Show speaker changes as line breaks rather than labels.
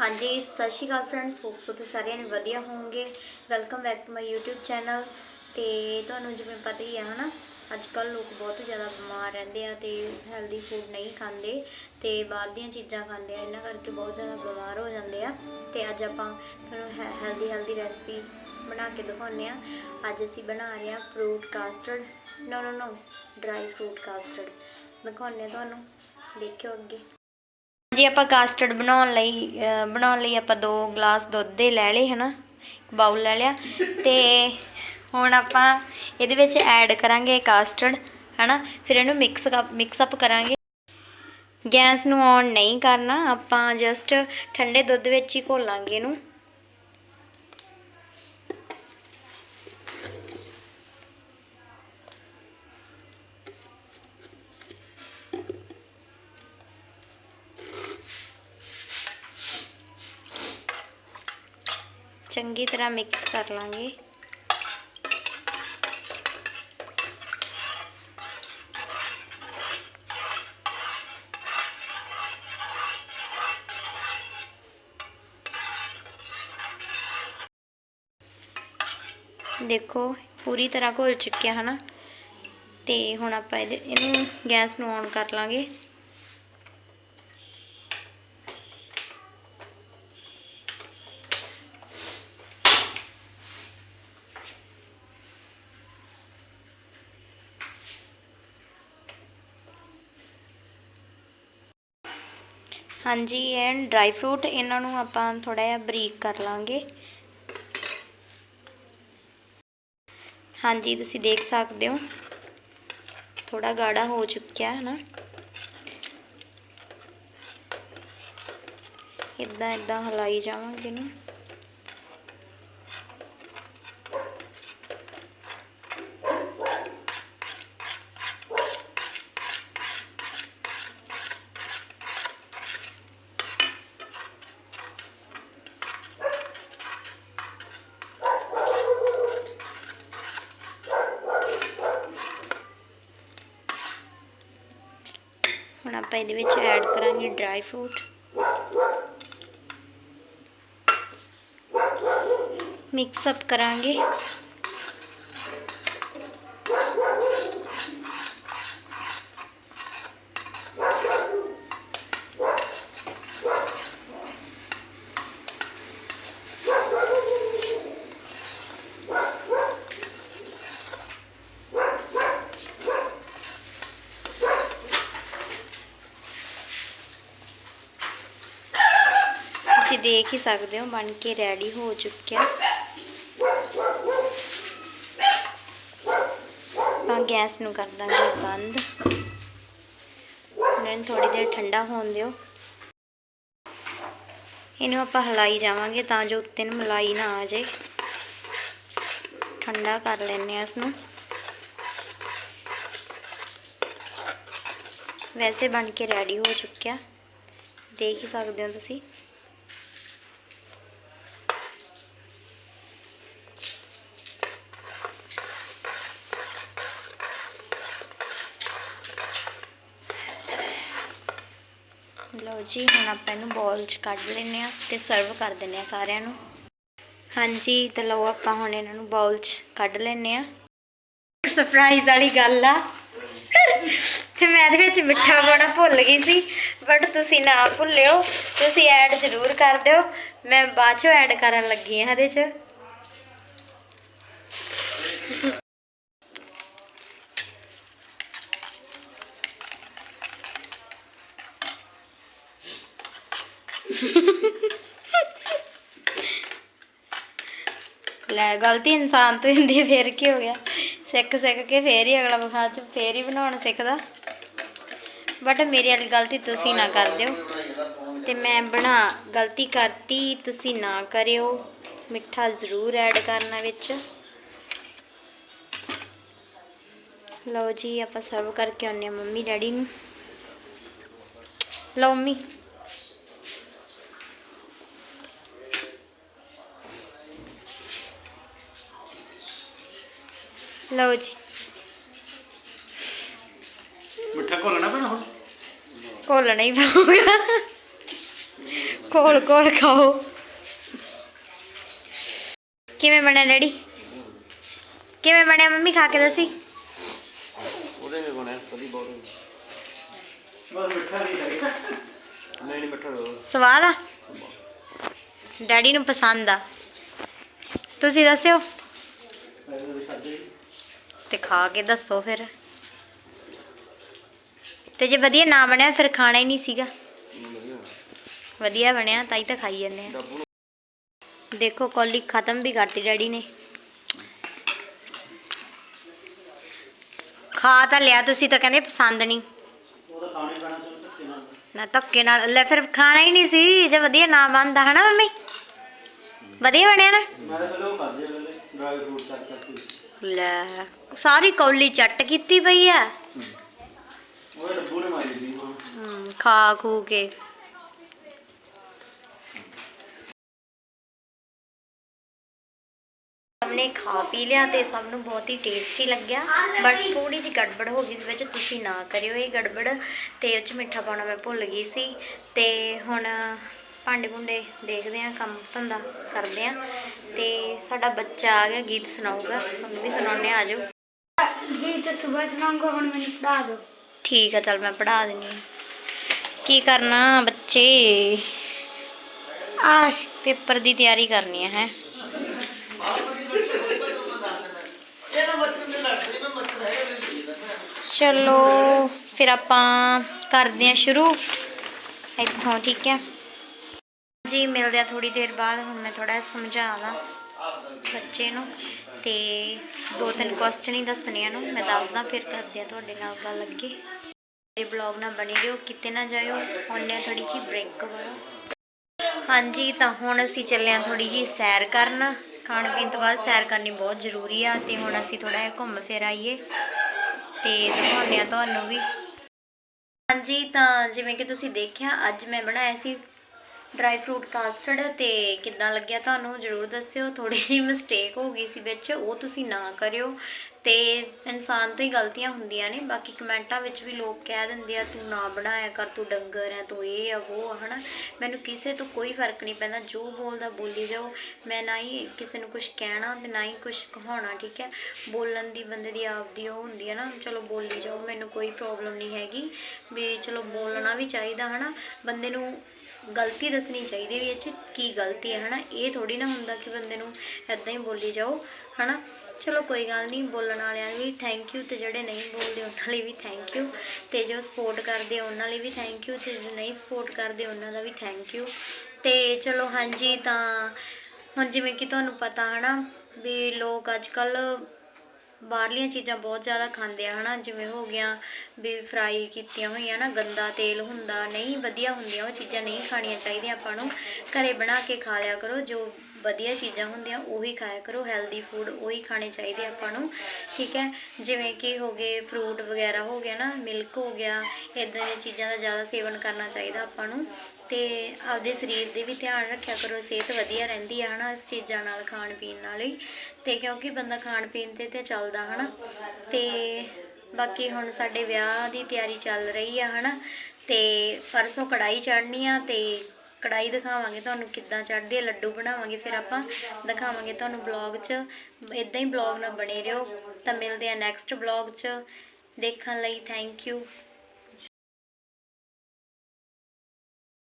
ਹਾਂਜੀ, ਸਤਿ ਸ਼੍ਰੀ ਅਕਾਲ friends hope so ਤੁਸੀਂ ਸਾਰਿਆਂ ਨੇ ਵਧੀਆ ਹੋਵੋਗੇ। Welcome back to my YouTube channel ਤੇ ਤੁਹਾਨੂੰ ਜਿਵੇਂ ਪਤਾ ਹੀ ਹੈ ਹਨਾ ਅੱਜ ਕੱਲ ਲੋਕ ਬਹੁਤ ਜ਼ਿਆਦਾ ਬਿਮਾਰ ਰਹਿੰਦੇ ਆ ਤੇ ਹੈਲਦੀ ਫੂਡ ਨਹੀਂ ਖਾਂਦੇ ਤੇ ਬਾਹਰ ਦੀਆਂ ਚੀਜ਼ਾਂ ਖਾਂਦੇ ਆ, ਇਹਨਾਂ ਕਰਕੇ ਬਹੁਤ ਜ਼ਿਆਦਾ ਬਿਮਾਰ ਹੋ ਜਾਂਦੇ ਆ। ਤੇ ਅੱਜ ਆਪਾਂ ਤੁਹਾਨੂੰ ਹੈਲਦੀ ਹੈਲਦੀ ਰੈਸਪੀ ਬਣਾ ਕੇ ਦਿਖਾਉਂਦੇ ਆ। ਅੱਜ ਅਸੀਂ ਬਣਾ ਰਹੇ ਆ fruit custard no no no dry fruit custard ਦਿਖਾਉਂਦੇ ਆ ਤੁਹਾਨੂੰ। ਦੇਖਿਓ ਅੱਗੇ। ਜੇ ਆਪਾਂ ਕਾਸਟਰਡ ਬਣਾਉਣ ਲਈ ਬਣਾਉਣ ਲਈ ਆਪਾਂ 2 ਗਲਾਸ ਦੁੱਧ ਦੇ ਲੈ ਲਏ, ਹਨਾ? ਬਾਉਲ ਲੈ ਲਿਆ। ਤੇ ਹੁਣ ਆਪਾਂ ਇਹਦੇ ਵਿੱਚ ਐਡ ਕਰਾਂਗੇ ਕਾਸਟਰਡ ਹਨਾ? ਫਿਰ ਇਹਨੂੰ ਮਿਕਸ ਮਿਕਸ ਅਪ ਕਰਾਂਗੇ। ਗੈਸ ਨੂੰ ਔਨ ਨਹੀਂ ਕਰਨਾ, ਆਪਾਂ ਜਸਟ ਠੰਡੇ ਦੁੱਧ ਵਿੱਚ ਹੀ ਘੋਲਾਂਗੇ ਇਹਨੂੰ। ਚੰਗੀ ਤਰ੍ਹਾਂ ਮਿਕਸ ਕਰ ਲਾਂਗੇ। ਦੇਖੋ, ਪੂਰੀ ਤਰ੍ਹਾਂ ਘੁਲ ਚੁੱਕਿਆ, ਹਨਾ? ਤੇ ਹੁਣ ਆਪਾਂ ਇਹਦੇ ਇਹਨੂੰ ਗੈਸ ਨੂੰ ਔਨ ਕਰ ਲਾਂਗੇ। ਹਾਂਜੀ ਐਂਡ ਡਰਾਈ ਫਰੂਟ ਇਹਨਾਂ ਨੂੰ ਆਪਾਂ ਥੋੜਾ ਜਿਹਾ ਬਰੀਕ ਕਰ ਲਾਂਗੇ। ਹਾਂਜੀ, ਤੁਸੀਂ ਦੇਖ ਸਕਦੇ ਹੋ। ਥੋੜਾ ਗਾੜਾ ਹੋ ਚੁੱਕਿਆ ਹੈ ਨਾ ਇਦਾਂ ਇਦਾਂ ਹਲਾਈ ਜਾਵਾਂਗੇ ਇਹਨੂੰ। ਆਪਾਂ ਇਹਦੇ ਵਿੱਚ ਐਡ ਕਰਾਂਗੇ ਡਰਾਈ ਫਰੂਟ ਮਿਕਸ ਅਪ ਕਰਾਂਗੇ ਤੁਸੀਂ ਦੇਖ ਹੀ ਸਕਦੇ ਹੋ, ਬਣ ਕੇ ਰੈਡੀ ਹੋ ਚੁੱਕਿਆ। ਆਪਾਂ ਗੈਸ ਨੂੰ ਕਰ ਦਾਂਗੇ ਬੰਦ। ਹੁਣ ਥੋੜੀ ਦੇਰ ਠੰਡਾ ਹੋਣ ਦਿਓ। ਇਹਨੂੰ ਆਪਾਂ ਹਲਾਈ ਜਾਵਾਂਗੇ ਤਾਂ ਜੋ ਉੱਤੇ ਨੂੰ ਮਲਾਈ ਨਾ ਆ ਜਾਏ। ਠੰਡਾ ਕਰ ਲੈਣੇ ਆ ਇਸ ਨੂੰ ਵੈਸੇ ਬਣ ਕੇ ਰੈਡੀ ਹੋ ਚੁੱਕਿਆ। ਦੇਖ ਹੀ ਸਕਦੇ ਹੋ ਤੁਸੀਂ। ਲਓ ਜੀ, ਹੁਣ ਆਪਾਂ ਇਹਨੂੰ ਬੋਲ 'ਚ ਕੱਢ ਲੈਨੇ ਆ ਤੇ ਸਰਵ ਕਰ ਦਿੰਨੇ ਆ ਸਾਰਿਆਂ ਨੂੰ। ਹਾਂਜੀ, ਤਾਂ ਲਓ ਆਪਾਂ ਹੁਣ ਇਹਨਾਂ ਨੂੰ ਬਾਉਲ 'ਚ ਕੱਢ ਲੈਨੇ ਆ ਸਰਪ੍ਰਾਈਜ਼ ਵਾਲੀ ਗੱਲ ਆ। ਤੇ ਮੈਂ ਇਹਦੇ ਵਿੱਚ ਮਿੱਠਾ ਪਾਉਣਾ ਭੁੱਲ ਗਈ ਸੀ ਬਟ ਤੁਸੀਂ ਨਾ ਭੁੱਲਿਓ, ਤੁਸੀਂ ਐਡ ਜ਼ਰੂਰ ਕਰ ਦਿਓ। ਮੈਂ ਬਾਅਦ ਚੋਂ ਐਡ ਕਰਨ ਲੱਗੀ ਹਾਂ ਇਹਦੇ 'ਚ। ਲੈ, ਗਲਤੀ ਇਨਸਾਨ ਤੋਂ ਹੁੰਦੀ ਹੈ, ਫੇਰ ਕੀ ਹੋ ਗਿਆ? ਸਿੱਖ ਸਿੱਖ ਕੇ ਫੇਰ ਹੀ ਅਗਲਾ ਬਖਾ ਚ, ਫੇਰ ਹੀ ਬਣਾਉਣ ਸਿੱਖਦਾ। ਬਟ ਮੇਰੀ ਵਾਲੀ ਗਲਤੀ ਤੁਸੀਂ ਨਾ ਕਰ ਦਿਓ। ਤੇ ਮੈਂ ਬਣਾ, ਗਲਤੀ ਕਰਤੀ, ਤੁਸੀਂ ਨਾ ਕਰਿਓ। ਮਿੱਠਾ ਜ਼ਰੂਰ ਐਡ ਕਰਨਾ ਵਿੱਚ। ਲਓ ਜੀ, ਆਪਾਂ ਸਰਵ ਕਰਕੇ ਆਉਂਦੇ ਹਾਂ ਮੰਮੀ ਡੈਡੀ ਨੂੰ। ਲਓ ਮੰਮੀ। ਲਓ ਜੀ।
ਮਿੱਠਾ ਘੋਲਣਾ ਪੈਣਾ ਹੁਣ?
ਘੋਲਣਾ ਹੀ ਪਊਗਾ। ਕੋਲ ਕੋਲ ਖਾਓ। ਕਿਵੇਂ ਬਣਿਆ ਡੈਡੀ? ਕਿਵੇਂ ਬਣਿਆ ਮੰਮੀ ਖਾ ਕੇ ਦੱਸੀ
ਉਹਦੇ ਵੀ ਬਣਿਆ ਕਦੀ ਬਹੁਤ
ਬਸ ਮਿੱਠਾ ਨਹੀਂ ਹੈਗਾ
ਨਹੀਂ ਨਹੀਂ ਬੈਠਾ ਰਹੋ
ਸਵਾਦ ਆ? ਡੈਡੀ ਨੂੰ ਪਸੰਦ ਆ। ਤੁਸੀਂ ਦੱਸਿਓ। ਤੇ ਖਾ ਕੇ ਦੱਸੋ ਫਿਰ। ਤੇ ਜੇ ਵਧੀਆ ਨਾ ਬਣਿਆ, ਫਿਰ ਖਾਣਾ ਹੀ ਨਹੀਂ ਸੀਗਾ।
ਵਧੀਆ
ਬਣਿਆ, ਤਾਂ ਹੀ ਤਾਂ ਖਾਈ ਜਾਂਦੇ ਆ। ਦੇਖੋ, ਕੌਲੀ ਖਤਮ ਵੀ ਕਰਤੀ ਡੈਡੀ ਨੇ। ਖਾ ਤਾਂ ਲਿਆ ਤੁਸੀਂ, ਤਾਂ ਕਹਿੰਦੇ ਪਸੰਦ ਨਹੀਂ। ਨਾ ਧੱਕੇ ਨਾਲ, ਲੈ ਫਿਰ ਖਾਣਾ ਹੀ ਨਹੀਂ ਸੀ, ਜੇ ਵਧੀਆ ਨਾ ਬਣਦਾ, ਹਨਾ ਮੰਮੀ? ਵਧੀਆ ਬਣਿਆ ਨਾ?
ਮੈਂ ਤਾਂ ਪਹਿਲਾਂ ਉਹ ਖਾਦੇ ਪਹਿਲੇ, ਡਰਾਈ ਫਰੂਟ ਚੱਕ ਕਰਕੇ
ਲੈ ਸਾਰੀ ਕੌਲੀ ਚੱਟ ਕੀਤੀ ਪਈ ਆ। ਖਾ ਖੂ ਕੇ। ਸਭ ਨੇ ਖਾ ਪੀ ਲਿਆ ਤੇ ਸਭ ਨੂੰ ਬਹੁਤ ਹੀ ਟੇਸਟੀ ਲੱਗਿਆ। ਬਸ ਥੋੜੀ ਜਿਹੀ ਗੜਬੜ ਹੋ ਗਈ ਇਸ ਵਿੱਚ ਤੁਸੀਂ ਨਾ ਕਰਿਓ ਇਹ ਗੜਬੜ। ਤੇ ਉਹ ਚ ਮਿੱਠਾ ਪਾਉਣਾ ਮੈਂ ਭੁੱਲ ਗਈ ਸੀ। ਤੇ ਹੁਣ ਭਾਂਡੇ ਭੁੰਡੇ ਦੇਖਦੇ ਆ ਕੰਮ ਧੰਦਾ ਕਰਦੇ ਆ ਤੇ ਸਾਡਾ ਬੱਚਾ ਆ ਗਿਆ ਗੀਤ ਸੁਣਾਊਗਾ ਤੁਹਾਨੂੰ ਵੀ ਸੁਣਾਉਣੇ ਆ ਜਾਓ
ਗੀਤ ਸਵੇਰ ਸੁਣਾਉਂਗਾ ਹੁਣ ਮੈਨੂੰ ਪੜਾ ਦਿਓ।
ਠੀਕ ਆ ਚਲ ਮੈਂ ਪੜਾ ਦਿੰਨੀ ਆ ਕੀ ਕਰਨਾ ਬੱਚੇ? ਆਸ਼। ਪੇਪਰ ਦੀ ਤਿਆਰੀ ਕਰਨੀ ਹੈ ਹੈ। ਚਲੋ ਫਿਰ ਆਪਾਂ ਕਰਦੇ ਹਾਂ ਸ਼ੁਰੂ। ਇੱਥੋਂ ਠੀਕ ਹੈ। ਜੀ ਮਿਲਦੇ ਆ ਥੋੜੀ ਦੇਰ ਬਾਅਦ, ਹੁਣ ਮੈਂ ਥੋੜਾ ਸਮਝਾਵਾਂ ਬੱਚੇ ਨੂੰ ਤੇ ਦੋ ਤਿੰਨ ਕੁਐਸਚਨ ਹੀ ਦੱਸਣੇ ਆ ਨੂੰ, ਮੈਂ ਦੱਸਦਾ ਫਿਰ ਕਰਦੇ ਆ ਤੁਹਾਡੇ ਨਾਲ ਗੱਲ ਅੱਗੇ। ਮੇਰੇ ਬਲੌਗ ਨਾਲ ਬਣੀ ਰਹੋ ਕਿਤੇ ਨਾ ਜਾਇਓ, ਉਹਨੇ ਥੋੜੀ ਜਿਹੀ ਬ੍ਰੇਕ ਕਰੋ। ਹਾਂਜੀ, ਤਾਂ ਹੁਣ ਅਸੀਂ ਚੱਲੇ ਹਾਂ ਥੋੜੀ ਜਿਹੀ ਸੈਰ ਕਰਨ। ਖਾਣ ਪੀਣ ਤੋਂ ਬਾਅਦ ਸੈਰ ਕਰਨੀ ਬਹੁਤ ਜ਼ਰੂਰੀ ਆ ਤੇ ਹੁਣ ਅਸੀਂ ਥੋੜਾ ਜਿਹਾ ਘੁੰਮ ਫਿਰ ਆਈਏ ਤੇ ਦਿਖਾਉਂਦੇ ਆ ਤੁਹਾਨੂੰ ਵੀ। ਹਾਂਜੀ, ਤਾਂ ਜਿਵੇਂ ਕਿ ਤੁਸੀਂ ਦੇਖਿਆ, ਅੱਜ ਮੈਂ ਬਣਾਇਆ ਸੀ ਡਰਾਈ ਫਰੂਟ ਕਾਸਟਰਡ ਤੇ ਕਿੱਦਾਂ ਲੱਗਿਆ ਤੁਹਾਨੂੰ ਜਰੂਰ ਦੱਸਿਓ। ਥੋੜੀ ਜਿਹੀ ਮਿਸਟੇਕ ਹੋ ਗਈ ਸੀ ਵਿੱਚ, ਉਹ ਤੁਸੀਂ ਨਾ ਕਰਿਓ। ਤੇ ਇਨਸਾਨ ਤੋਂ ਹੀ ਗਲਤੀਆਂ ਹੁੰਦੀਆਂ ਨੇ, ਬਾਕੀ ਕਮੈਂਟਾਂ ਵਿੱਚ ਵੀ ਲੋਕ ਕਹਿ ਦਿੰਦੇ ਆ, ਤੂੰ ਨਾ ਬਣਾਇਆ ਕਰ, ਤੂੰ ਡੰਗਰ ਹੈ ਤੂੰ ਇਹ ਆ, ਉਹ ਆ, ਹਨਾ। ਮੈਨੂੰ ਕਿਸੇ ਤੋਂ ਕੋਈ ਫ਼ਰਕ ਨਹੀਂ ਪੈਂਦਾ, ਜੋ ਬੋਲਦਾ ਬੋਲੀ ਜਾਓ। ਮੈਂ ਨਾ ਹੀ ਕਿਸੇ ਨੂੰ ਕੁਝ ਕਹਿਣਾ ਤੇ ਨਾ ਹੀ ਕੁਝ ਕਹਾਉਣਾ, ਠੀਕ ਹੈ ਬੋਲਣ ਦੀ ਬੰਦੇ ਦੀ ਆਪਦੀ ਉਹ ਹੁੰਦੀ ਹੈ ਨਾ, ਚਲੋ ਬੋਲੀ ਜਾਓ, ਮੈਨੂੰ ਕੋਈ ਪ੍ਰੋਬਲਮ ਨਹੀਂ ਹੈਗੀ। ਵੀ ਚਲੋ ਬੋਲਣਾ ਵੀ ਚਾਹੀਦਾ, ਹਨਾ। ਬੰਦੇ ਨੂੰ ਗਲਤੀ ਦੱਸਣੀ ਚਾਹੀਦੀ ਵੀ ਇਹ 'ਚ ਕੀ ਗਲਤੀ ਹੈ, ਹਨਾ? ਇਹ ਥੋੜੀ ਨਾ ਹੁੰਦਾ ਕਿ ਬੰਦੇ ਨੂੰ ਐਦਾਂ ਹੀ ਬੋਲੀ ਜਾਓ, ਹਨਾ? ਚਲੋ ਕੋਈ ਗੱਲ ਨਹੀਂ, ਬੋਲਣ ਵਾਲਿਆਂ ਲਈ ਥੈਂਕ ਯੂ ਤੇ ਜਿਹੜੇ ਨਹੀਂ ਬੋਲਦੇ ਉਹਨਾਂ ਲਈ ਵੀ ਥੈਂਕ ਯੂ ਤੇ ਜੋ ਸਪੋਰਟ ਕਰਦੇ ਉਹਨਾਂ ਲਈ ਵੀ ਥੈਂਕ ਯੂ ਤੇ ਜੋ ਨਹੀਂ ਸਪੋਰਟ ਕਰਦੇ ਉਹਨਾਂ ਦਾ ਵੀ ਥੈਂਕ ਯੂ ਤੇ ਚਲੋ ਹਾਂਜੀ ਤਾਂ, ਹੁਣ ਜਿਵੇਂ ਕਿ ਤੁਹਾਨੂੰ ਪਤਾ, ਹਨਾ, ਵੀ ਲੋਕ ਅੱਜ ਕੱਲ੍ਹ ਬਾਹਰਲੀਆਂ ਚੀਜ਼ਾਂ ਬਹੁਤ ਜ਼ਿਆਦਾ ਖਾਂਦੇ ਆ, ਹਨਾ, ਜਿਵੇਂ ਹੋ ਗਿਆ ਵੀ ਫਰਾਈ ਕੀਤੀਆਂ ਹੋਈਆਂ ਨਾ, ਗੰਦਾ ਤੇਲ ਹੁੰਦਾ, ਨਹੀਂ ਵਧੀਆ ਹੁੰਦੀਆਂ, ਉਹ ਚੀਜ਼ਾਂ ਨਹੀਂ ਖਾਣੀਆਂ ਚਾਹੀਦੀਆਂ ਆਪਾਂ ਨੂੰ, ਘਰੇ ਬਣਾ ਕੇ ਖਾ ਲਿਆ ਕਰੋ, ਜੋ ਵਧੀਆ ਚੀਜ਼ਾਂ ਹੁੰਦੀਆਂ, ਉਹੀ ਖਾਇਆ ਕਰੋ ਹੈਲਦੀ ਫੂਡ ਉਹੀ ਖਾਣੇ ਚਾਹੀਦੇ ਆਪਾਂ ਨੂੰ, ਠੀਕ ਹੈ? ਜਿਵੇਂ ਕਿ ਹੋ ਗਏ ਫਰੂਟ ਵਗੈਰਾ ਹੋ ਗਿਆ ਨਾ ਮਿਲਕ ਹੋ ਗਿਆ ਇਦਾਂ ਦੀਆਂ ਚੀਜ਼ਾਂ ਦਾ ਜ਼ਿਆਦਾ ਸੇਵਨ ਕਰਨਾ ਚਾਹੀਦਾ ਆਪਾਂ ਨੂੰ, ਤੇ ਆਪਦੇ ਸਰੀਰ ਦੇ ਵੀ ਧਿਆਨ ਰੱਖਿਆ ਕਰੋ, ਸਿਹਤ ਵਧੀਆ ਰਹਿੰਦੀ ਆ ਹਨਾ, ਇਸ ਚੀਜ਼ਾਂ ਨਾਲ ਖਾਣ ਪੀਣ ਨਾਲ ਹੀ, ਤੇ ਕਿਉਂਕਿ ਬੰਦਾ ਖਾਣ ਪੀਣ ਤੇ ਤੇ ਚੱਲਦਾ ਹਨਾ, ਤੇ ਬਾਕੀ ਹੁਣ ਸਾਡੇ ਵਿਆਹ ਦੀ ਤਿਆਰੀ ਚੱਲ ਰਹੀ ਆ ਹਨਾ, ਤੇ ਪਰਸੋਂ ਕੜਾਈ ਚੜ੍ਹਨੀ ਆ, ਤੇ ਕੜਾਈ ਦਿਖਾਵਾਂਗੇ ਤੁਹਾਨੂੰ ਕਿੱਦਾਂ ਚੜ੍ਹਦੀ ਹੈ, ਲੱਡੂ ਬਣਾਵਾਂਗੇ, ਫਿਰ ਆਪਾਂ ਦਿਖਾਵਾਂਗੇ ਤੁਹਾਨੂੰ ਬਲੌਗ 'ਚ। ਇਦਾਂ ਹੀ ਬਲੌਗ ਨਾਲ ਬਣੇ ਰਹੋ। ਤਾਂ ਮਿਲਦੇ ਆ ਨੈਕਸਟ ਬਲੌਗ 'ਚ। ਦੇਖਣ ਲਈ ਥੈਂਕ ਯੂ